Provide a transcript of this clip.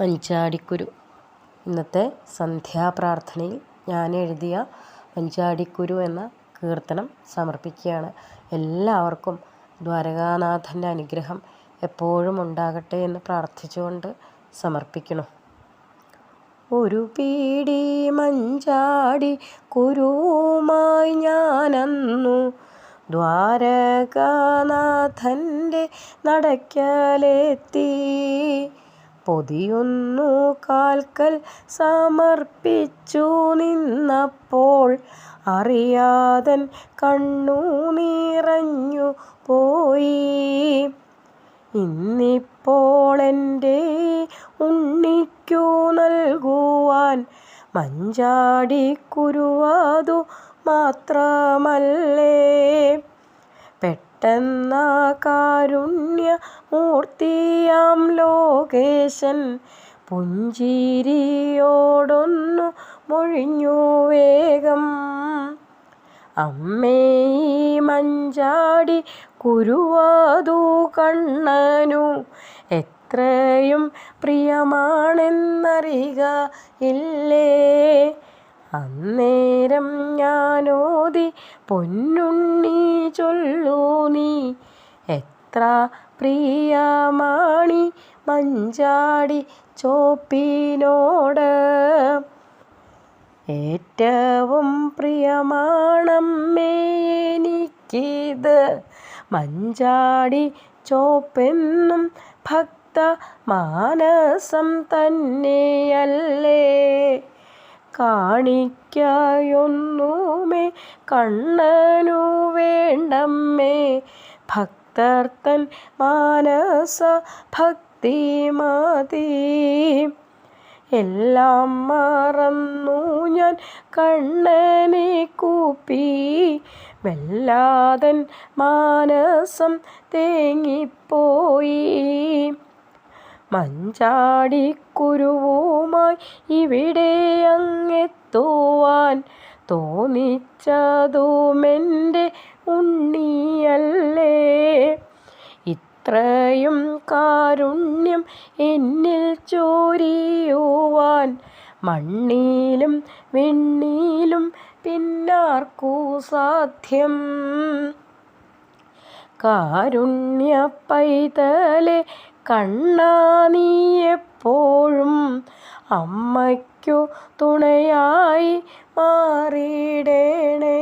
മഞ്ചാടിക്കുരു. ഇന്നത്തെ സന്ധ്യാപ്രാർത്ഥനയിൽ ഞാൻ എഴുതിയ മഞ്ചാടിക്കുരു എന്ന കീർത്തനം സമർപ്പിക്കുകയാണ്. എല്ലാവർക്കും ദ്വാരകാനാഥന്റെ അനുഗ്രഹം എപ്പോഴും ഉണ്ടാകട്ടെ എന്ന് പ്രാർത്ഥിച്ചുകൊണ്ട് സമർപ്പിക്കണം ഒരു പീടി മഞ്ചാടി കുരുവുമായി ഞാനന്നു. ദ്വാരകാനാഥന്റെ നടക്കലെത്തി. പൊതിയൊന്നു കാൽക്കൽ സമർപ്പിച്ചു നിന്നപ്പോൾ അറിയാതൻ കണ്ണു നിറഞ്ഞു പോയി. ഇന്നിപ്പോൾ എന്റെ ഉണ്ണിക്കു നൽകുവാൻ മഞ്ചാടിക്കുരുവതു മാത്രമല്ലേ? പെട്ടെന്ന കാരുണ്യമൂർത്തിയാം ലോകേശൻ. പുഞ്ചിരിയോടൊന്നു മൊഴിഞ്ഞു വേഗം. അമ്മേ മഞ്ചാടി കുരുവാതു കണ്ണനു എത്രയും പ്രിയമാണെന്നറിയുക ഇല്ലേ? അന്നേരം ഞാനോതി പൊന്നുണ്ണി ചൊല്ലൂ നീ. എത്ര പ്രിയമാണി മഞ്ചാടി ചോപ്പിനോട്. ഏറ്റവും പ്രിയമാണമ്മേ എനിക്കിത്. മഞ്ചാടി ചോപ്പെന്നും ഭക്ത മാനസം തന്നെയല്ലേ. കാണിക്കായൊന്നുമേ. കണ്ണനു വേണ്ടമ്മേ. ഭക്തർ തൻ മാനസ ഭക്തി മതി. എല്ലാം മറന്നു ഞാൻ കണ്ണനെ കൂപ്പി. വല്ലാതൻ മാനസം തേങ്ങിപ്പോയി. മഞ്ചാടിക്കുരുവുമായി ഇവിടെ അങ്ങെത്തുവാൻ തോന്നിച്ചതുമെന്റെ ഉണ്ണിയല്ലേ. ഇത്രയും കാരുണ്യം എന്നിൽ ചോരിയുവാൻ മണ്ണിലും വെണ്ണിലും പിന്നാർക്കു സാധ്യം. കാരുണ്യ പൈതലെ കണ്ണാ നീ എപ്പോഴും അമ്മയ്ക്കു തുണയായി മാറിയിടണേ